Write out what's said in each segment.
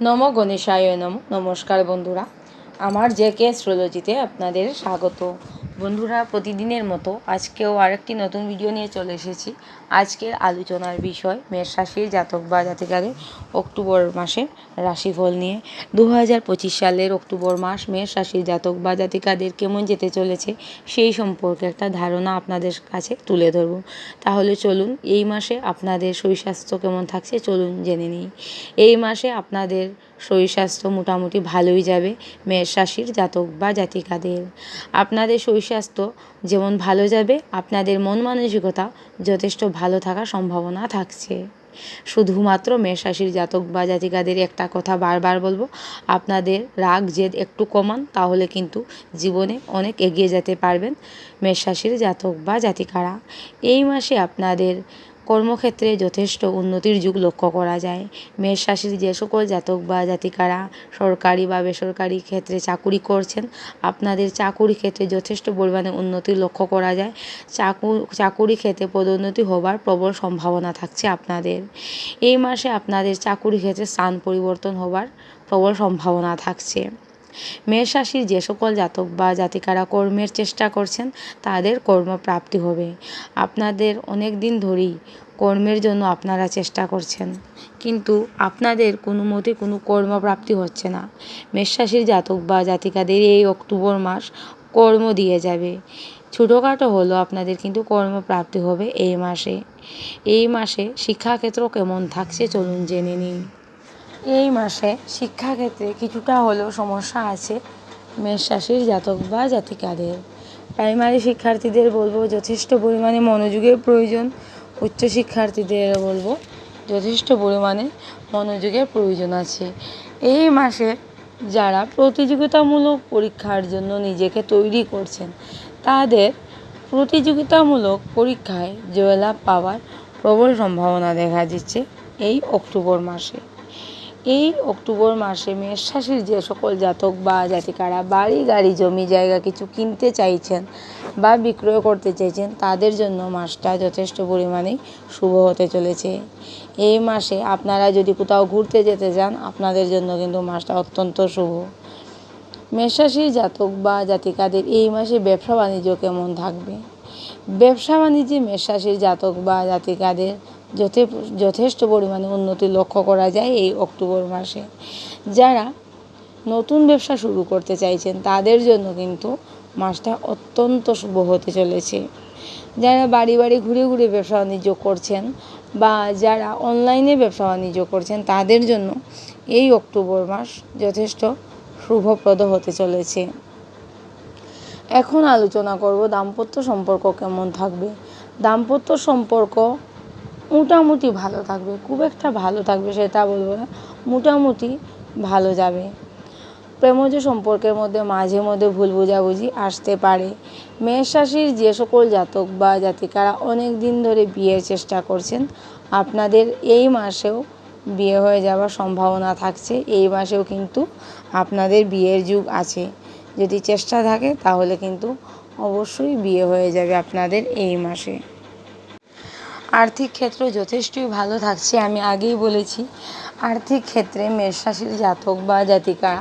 নম গণেশায় নম। নমস্কার বন্ধুরা। আমার জেকে অ্যাস্ট্রোলজিতে আপনাদের স্বাগত। বন্ধুরা, প্রতিদিনের মতো আজকেও আরেকটি নতুন ভিডিও নিয়ে চলে এসেছি। আজকের আলোচনার বিষয় মেষ রাশির জাতক বা জাতিকাদের অক্টোবর মাসের রাশিফল নিয়ে। দু হাজার পঁচিশ সালের অক্টোবর মাস মেষ রাশির জাতক বা জাতিকাদের কেমন যেতে চলেছে সেই সম্পর্কে একটা ধারণা আপনাদের কাছে তুলে ধরব। তাহলে চলুন, এই মাসে আপনাদের শরীর স্বাস্থ্য কেমন থাকছে চলুন জেনে নিই। এই মাসে আপনাদের শরীর স্বাস্থ্য মোটামুটি ভালোই যাবে মেষ রাশির জাতক বা জাতিকাদের। আপনাদের শরীর স্বাস্থ্য যেমন ভালো যাবে, আপনাদের মন মানসিকতা যথেষ্ট ভালো থাকার সম্ভাবনা থাকছে। শুধুমাত্র মেষ রাশির জাতক বা জাতিকাদের একটা কথা বারবার বলব, আপনাদের রাগ, জেদ একটু কমান, তাহলে কিন্তু জীবনে অনেক এগিয়ে যেতে পারবেন মেষ রাশির জাতক বা জাতিকারা। এই মাসে আপনাদের কর্মক্ষেত্রে যথেষ্ট উন্নতির যুগ লক্ষ্য করা যায়। মেষ রাশির যে সকল জাতক বা জাতিকারা সরকারি বা বেসরকারি ক্ষেত্রে চাকুরি করছেন, আপনাদের চাকুরি ক্ষেত্রে যথেষ্ট পরিমাণে উন্নতি লক্ষ্য করা যায়। চাকু, চাকুরি ক্ষেত্রে পদোন্নতি হবার প্রবল সম্ভাবনা থাকছে আপনাদের। এই মাসে আপনাদের চাকুরি ক্ষেত্রে স্থান পরিবর্তন হবার প্রবল সম্ভাবনা থাকছে। মেষ রাশির যে সকল জাতক বা জাতিকারা কর্মের চেষ্টা করছেন, তাদের কর্মপ্রাপ্তি হবে। আপনাদের অনেক দিন ধরেই কর্মের জন্য আপনারা চেষ্টা করছেন, কিন্তু আপনাদের কোনো মতে কোনো কর্মপ্রাপ্তি হচ্ছে না। মেষ রাশির জাতক বা জাতিকাদের এই অক্টোবর মাস কর্ম দিয়ে যাবে। ছোটোখাটো হলো আপনাদের কিন্তু কর্মপ্রাপ্তি হবে এই মাসে। এই মাসে শিক্ষাক্ষেত্র কেমন থাকছে চলুন জেনে নিই। এই মাসে শিক্ষাক্ষেত্রে কিছুটা হলেও সমস্যা আছে মেষ রাশির জাতক বা জাতিকাদের। প্রাইমারি শিক্ষার্থীদের বলব, যথেষ্ট পরিমাণে মনোযোগের প্রয়োজন। উচ্চ শিক্ষার্থীদের বলব, যথেষ্ট পরিমাণে মনোযোগের প্রয়োজন আছে। এই মাসে যারা প্রতিযোগিতামূলক পরীক্ষার জন্য নিজেকে তৈরি করছেন, তাদের প্রতিযোগিতামূলক পরীক্ষায় জয়লাভ পাওয়ার প্রবল সম্ভাবনা দেখা দিচ্ছে এই অক্টোবর মাসে। এই অক্টোবর মাসে মেষ যে সকল জাতক বা জাতিকারা বাড়ি, গাড়ি, জমি, জায়গা কিছু কিনতে চাইছেন বা বিক্রয় করতে চাইছেন, তাদের জন্য মাসটা যথেষ্ট পরিমাণে শুভ হতে চলেছে। এই মাসে আপনারা যদি কোথাও ঘুরতে যেতে চান আপনাদের জন্য কিন্তু মাসটা অত্যন্ত শুভ। মেষরাশির জাতক বা জাতিকাদের এই মাসে ব্যবসা বাণিজ্য কেমন থাকবে? ব্যবসা বাণিজ্যে মেষরাশির জাতক বা জাতিকাদের যথেষ্ট পরিমাণে উন্নতি লক্ষ্য করা যায় এই অক্টোবর মাসে। যারা নতুন ব্যবসা শুরু করতে চাইছেন, তাদের জন্য কিন্তু মাসটা অত্যন্ত শুভ হতে চলেছে। যারা বাড়ি বাড়ি ঘুরে ঘুরে ব্যবসা বাণিজ্য করছেন বা যারা অনলাইনে ব্যবসা বাণিজ্য করছেন, তাদের জন্য এই অক্টোবর মাস যথেষ্ট শুভপ্রদ হতে চলেছে। এখন আলোচনা করব দাম্পত্য সম্পর্ক কেমন থাকবে। দাম্পত্য সম্পর্ক মোটামুটি ভালো থাকবে, খুব একটা ভালো থাকবে সেটা বলব না, মোটামুটি ভালো যাবে। প্রেমজ সম্পর্কের মধ্যে মাঝে মধ্যে ভুল বোঝাবুঝি আসতে পারে। মেষ রাশির যে সকল জাতক বা জাতিকারা অনেক দিন ধরে বিয়ের চেষ্টা করছেন, আপনাদের এই মাসেও বিয়ে হয়ে যাওয়ার সম্ভাবনা থাকছে, এই মাসেও কিন্তু আপনাদের বিয়ের যুগ আছে। যদি চেষ্টা থাকে, তাহলে কিন্তু অবশ্যই বিয়ে হয়ে যাবে আপনাদের এই মাসে। আর্থিক ক্ষেত্র যথেষ্টই ভালো থাকছে, আমি আগেই বলেছি। আর্থিক ক্ষেত্রে মেষ রাশির জাতক বা জাতিকা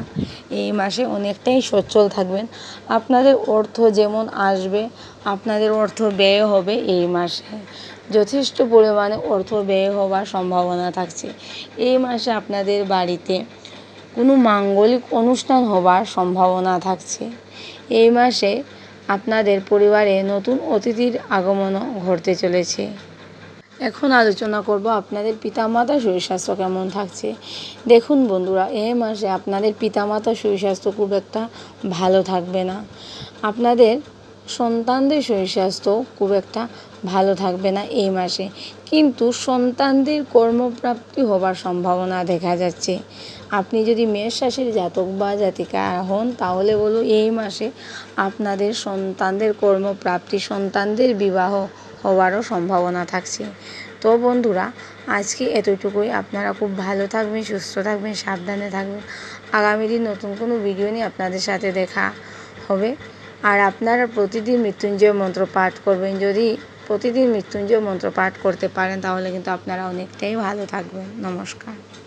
এই মাসে অনেকটাই সচ্ছল থাকবেন। আপনাদের অর্থ যেমন আসবে, আপনাদের অর্থ ব্যয় হবে এই মাসে। যথেষ্ট পরিমাণে অর্থ ব্যয় হওয়ার সম্ভাবনা থাকছে। এই মাসে আপনাদের বাড়িতে কোনো মাঙ্গলিক অনুষ্ঠান হবার সম্ভাবনা থাকছে। এই মাসে আপনাদের পরিবারে নতুন অতিথির আগমনও ঘটতে চলেছে। এখন আলোচনা করব আপনাদের পিতামাতার শরীর স্বাস্থ্য কেমন থাকছে। দেখুন বন্ধুরা, এই মাসে আপনাদের পিতামাতার শরীর স্বাস্থ্য খুব একটা ভালো থাকবে না। আপনাদের সন্তানদের শরীর স্বাস্থ্য খুব একটা ভালো থাকবে না এই মাসে। কিন্তু সন্তানদের কর্মপ্রাপ্তি হবার সম্ভাবনা দেখা যাচ্ছে। আপনি যদি মেষ রাশির জাতক বা জাতিকা হন, তাহলে বলো এই মাসে আপনাদের সন্তানদের কর্মপ্রাপ্তি, সন্তানদের বিবাহ হওয়ারও সম্ভাবনা থাকছে। তো বন্ধুরা, আজকে এতটুকুই। আপনারা খুব ভালো থাকবেন, সুস্থ থাকবেন, সাবধানে থাকবেন। আগামী দিন নতুন কোনো ভিডিও নিয়ে আপনাদের সাথে দেখা হবে। আর আপনারা প্রতিদিন মৃত্যুঞ্জয় মন্ত্র পাঠ করবেন। যদি প্রতিদিন মৃত্যুঞ্জয় মন্ত্র পাঠ করতে পারেন, তাহলে কিন্তু আপনারা অনেকটাই ভালো থাকবেন। নমস্কার।